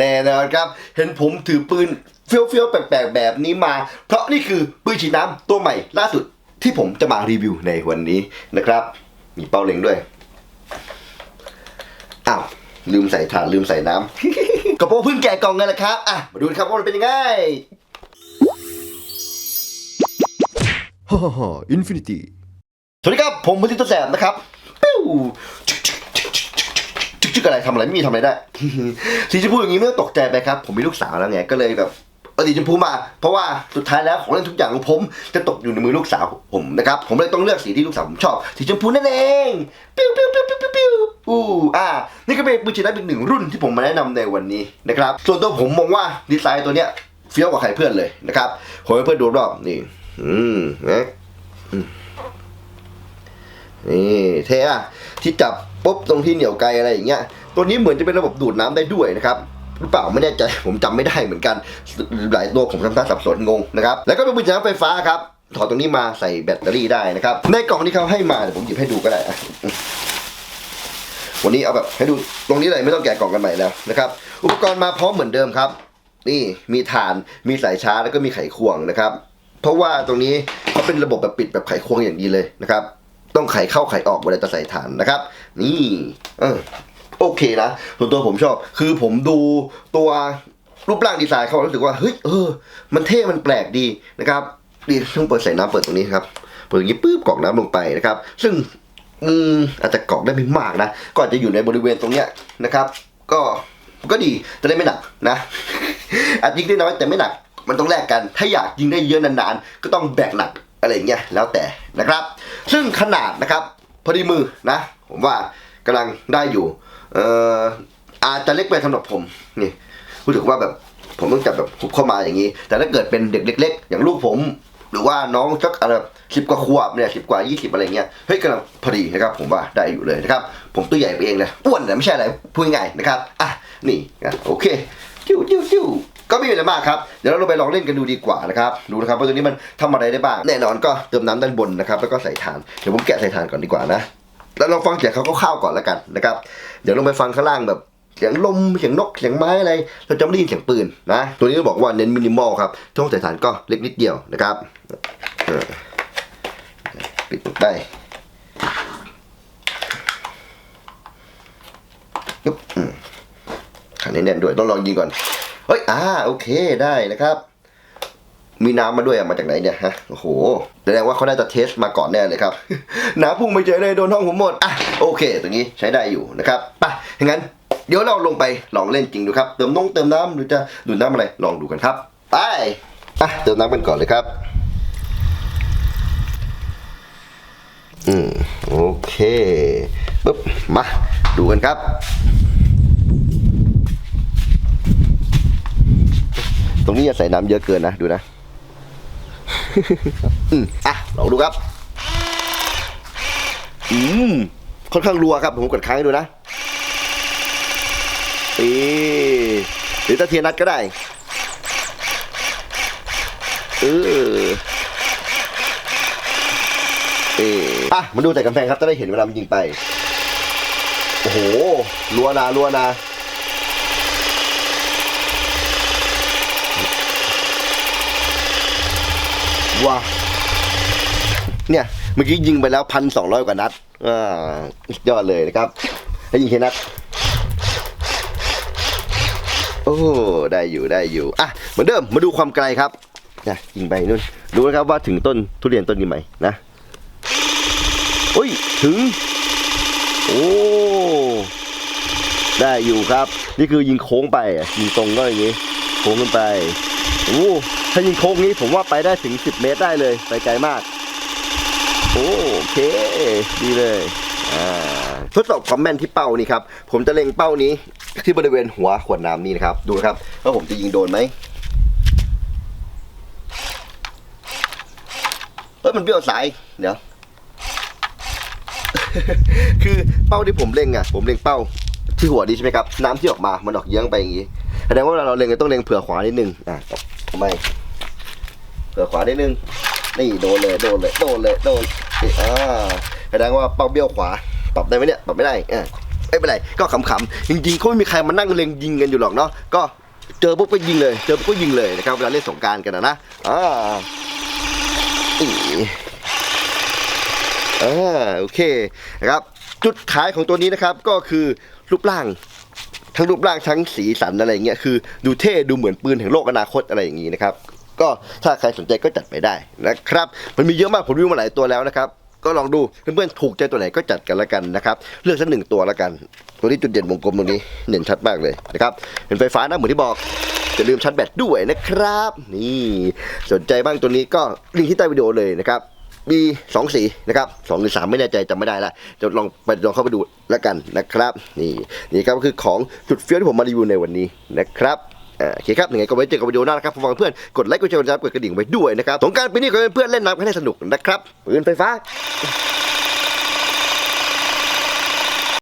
แน่นอนครับ เห็นผมถือปืนเฟี้ยวเฟี้ยวๆแปลกๆแบบนี้มา เพราะนี่คือปืนฉีดน้ำตัวใหม่ล่าสุดที่ผมจะมารีวิวในวันนี้นะครับ มีเป้าเล็งด้วยอ้าวลืมใส่ถ่านลืมใส่น้ำก็เพราะว่าเพิ่งแกะกล่องกันแหละครับอะมาดูนครับว่ามันเป็นยังไงฮ่าฮ่าอินฟินิตี้สวัสดีครับ ผมพุทธิตแสบนะครับปิ้ว จึกอะไรทำอะไรไม่มีทำอะไรได้ สีชมพูอย่างนี้ไม่ต้องตกใจไปครับ ผมมีลูกสาวแล้วไงก็เลยแบบเอาสีชมพูมา เพราะว่าสุดท้ายแล้วของเล่นทุกอย่างของผม จะตกอยู่ในมือลูกสาวผมนะครับผมเลยต้องเลือกสีที่ลูกสาวผมชอบสีชมพูนั่นเองปิ้วปิ้วปิ้วปิ้วปิ้วปิ้วอู้อ่านี่ก็เป็นปืนฉีดน้ำอีกหนึ่งรุ่นที่ผมมาแนะนำในวันนี้นะครับส่วนตัวผมมองว่าดีไซน์ตัวเนี้ยเฟี้ยวกว่าใครเพื่อนเลยนะครับผมให้เพื่อนดูรอบนี่อืมนะ นี่เท่อะที่จับปุ๊บตรงที่เหนียวไกลอะไรอย่างเงี้ย ตัวนี้เหมือนจะเป็นระบบดูดน้ำได้ด้วยนะครับหรือเปล่าไม่แน่ใจผมจำไม่ได้เหมือนกันหลายตัวผมทำท่าสับสนงงนะครับแล้วก็เป็นปืนฉีดน้ำไฟฟ้าครับถอดตรงนี้มาใส่แบตเตอรี่ได้นะครับในกล่องที่เขาให้มาเดี๋ยวผมหยิบให้ดูก็ได้วันนี้เอาแบบให้ดูตรงนี้เลยไม่ต้องแกะกล่องกันใหม่แล้วนะครับอุปกรณ์มาพร้อมเหมือนเดิมครับ นี่มีฐานมีสายชาร์จแล้วก็มีไขควงนะครับ เพราะว่าตรงนี้เขาเป็นระบบแบบปิดแบบไขควงอย่างดีเลยนะครับ ต้องไขเข้าไขออกเวลาจะใส่ฐานนะครับ นี่เออโอเคนะส่วนตัวผมชอบ คือผมดูตัวรูปร่างดีไซน์เขารู้สึกว่าเฮ้ยเออ มันเท่มันแปลกดีนะครับดีต้องเปิดใส่น้ำเปิดตรงนี้ครับเปิดอย่างนี้ปุ๊บกรอกน้ำลงไปนะครับ ซึ่งอืมอาจจะกรอกได้ไม่มากนะก็อาจจะอยู่ในบริเวณตรงเนี้ยนะครับ ก็ก็ดีจะได้ไม่หนักนะอาจยิงได้น้อยแต่ไม่หนัก มันต้องแลกกัน ถ้าอยากยิงได้เยอะนานๆ ก็ต้องแบกหนัก อะไรอย่างเงี้ยแล้วแต่นะครับ ซึ่งขนาดนะครับพอดีมือนะ ผมว่ากำลังได้อยู่เอ่ออาจจะเล็กไปสำหรับผมนี่รู้สึกว่าแบบผมต้องจับแบบหุบเข้ามาอย่างนี้ แต่ถ้าเกิดเป็นเด็กเล็ก ๆ อย่างลูกผมหรือว่าน้องสักอะไรสิบกว่าขวบเนี่ยสิบกว่ายี่สิบอะไรเงี้ยเฮ้ยกำลังพอดีนะครับ ผมว่าได้อยู่เลยนะครับ ผมตัวใหญ่ไปเองนะอ้วนนะไม่ใช่อะไรพูดง่ายๆนะครับอะนี่นะโอเคจิ้วจิ้วจิ้ว ก็ไม่มีอะไรมากครับ เดี๋ยวเราไปลองเล่นกันดูดีกว่านะครับ ดูนะครับว่าตัวนี้มันทำอะไรได้บ้าง แน่นอนก็เติมน้ำด้านบนนะครับ แล้วก็ใส่ถ่าน เดี๋ยวผมแกะใส่ถ่านก่อนดีกว่านะ แล้วลองฟังเสียงเขาคร่าวๆก่อนแล้วกันนะครับ เดี๋ยวลงไปฟังข้างล่างแบบเสียงลมเสียงนกเสียงไม้อะไร เราจะไม่ได้ยินเสียงปืนนะ ตัวนี้ต้องบอกว่าเน้นมินิมอลครับช่องใส่ฐานก็เล็กนิดเดียวนะครับปิดได้ยุบอืมขันแน่นด้วยต้องลองยิงก่อน เฮ้ยอ่าโอเคได้นะครับ มีน้ำมาด้วยมาจากไหนเนี่ยฮะโอ้โหแสดงว่าเขาน่าจะเทสมาก่อนแน่เลยครับน้ำพุ่งไม่เจอเลยโดนห้องผมหมดอะโอเค ตรงนี้ใช้ได้อยู่นะครับไปอย่างนั้นเดี๋ยวเราลงไปลองเล่นจริงดูครับ เติมนงเติมน้ำหรือจะดูดน้ำอะไรลองดูกันครับไปอะเติมน้ำกันก่อนเลยครับ อืมโอเคปึ๊บมาดูกันครับ ตรงนี้อย่าใส่น้ำเยอะเกินนะ ดูนะ อืมอะลองดูครับ อืม ค่อนข้างรัวครับ ผมกดค้างให้ดูนะเอหรือตะเทียนนัดก็ได้เออเอออะมาดูแต่กำแพงครับจะได้เห็นเวลามันยิงไป โอ้โหรัวนารัวนา ว้าเนี่ยเมื่อกี้ยิงไปแล้วพันสองร้อยกว่านัดอ่ายอดเลยนะครับแล้ยิงแค่นัดโอ้ได้อยู่ได้อยู่อะเหมือนเดิมมาดูความไกลครับนะยิงไปนู่นดูนะครับว่าถึงต้นทุเรียนต้นนี้ไหมนะโอ้ยถึง โอ้ได้อยู่ครับ นี่คือยิงโค้งไปอะยิงตรงก็อย่างนี้ ค้งขึ้นไปโอ้ถ้ายิงโค้งนี้ผมว่าไปได้ถึง 10 เมตรได้เลย ไปไกลมาก โอเค ดีเลยอ่าทดสอบความแม่นที่เป้านี่ครับ ผมจะเล็งเป้านี้ที่บริเวณหัวขวดน้ำนี่นะครับ ดูนะครับว่าผมจะยิงโดนไหมเอ้ยมันเบี้ยวสาย เดี๋ยว คือเป้าที่ผมเล็งอะ ผมเล็งเป้าที่หัวดีใช่ไหมครับ น้ำที่ออกมา มันออกเยื้องไปอย่างนี้ แสดงว่าเราเล็งต้องเล็งเผื่อขวานิดนึงอะทำไมเผื่อขวานิดนึงนี่โดนเลยโดนเลยโดนเลยโดนอ่าแสดงว่าเป้าเบี้ยวขวาปรับได้ไหมเนี่ยปรับไม่ได้อ่าเอไม่เป็นไรก็ขำๆจริงๆเขาไม่มีใครมานั่งเล็งยิงกันอยู่หรอกเนาะก็เจอปุ๊บก็ยิงเลย เจอปุ๊บก็ยิงเลยนะครับเวลาเล่นสงกรารกันนะนะอ่าอีอ่าโอเคนะครับจุดขายของตัวนี้นะครับก็คือรูปร่าง ทั้งรูปร่างทั้งสีสันอะไรอย่างเงี้ยคือดูเท่ดูเหมือนปืนแห่งโลกอนาคตอะไรอย่างงี้นะครับก็ถ้าใครสนใจก็จัดไปได้นะครับ มันมีเยอะมากผมรีวิวมาหลายตัวแล้วนะครับก็ลองดูเพื่อนๆถูกใจตัวไหนก็จัดกันละกันนะครับเลือกสักหนึ่งตัวละกัน ตัวนี้จุดเด่นวงกลมตรงนี้เด่นชัดมากเลยนะครับเป็นไฟฟ้านะเหมือนที่บอกอย่าลืมชาร์จแบตด้วยนะครับ นี่สนใจบ้างตัวนี้ก็ลิงก์ที่ใต้วิดีโอเลยนะครับ มีสองสีนะครับสองหรือสามไม่แน่ใจจำไม่ได้ละจะลองไปลองเข้าไปดูแล้วกันนะครับ นี่นี่ครับก็คือของจุดเฟี้ยวที่ผมมารีวิวในวันนี้นะครับอ่าโอเคครับยังไงก็ไว้เจอกันวิดีโอหน้านะครับฝากเพื่อนกดไลค์กดแชร์กดซับกดกระดิ่งไว้ด้วยนะครับสงการปีนี้ก็ให้เพื่อนเล่นน้ำให้สนุกนะครับปืนไฟฟ้า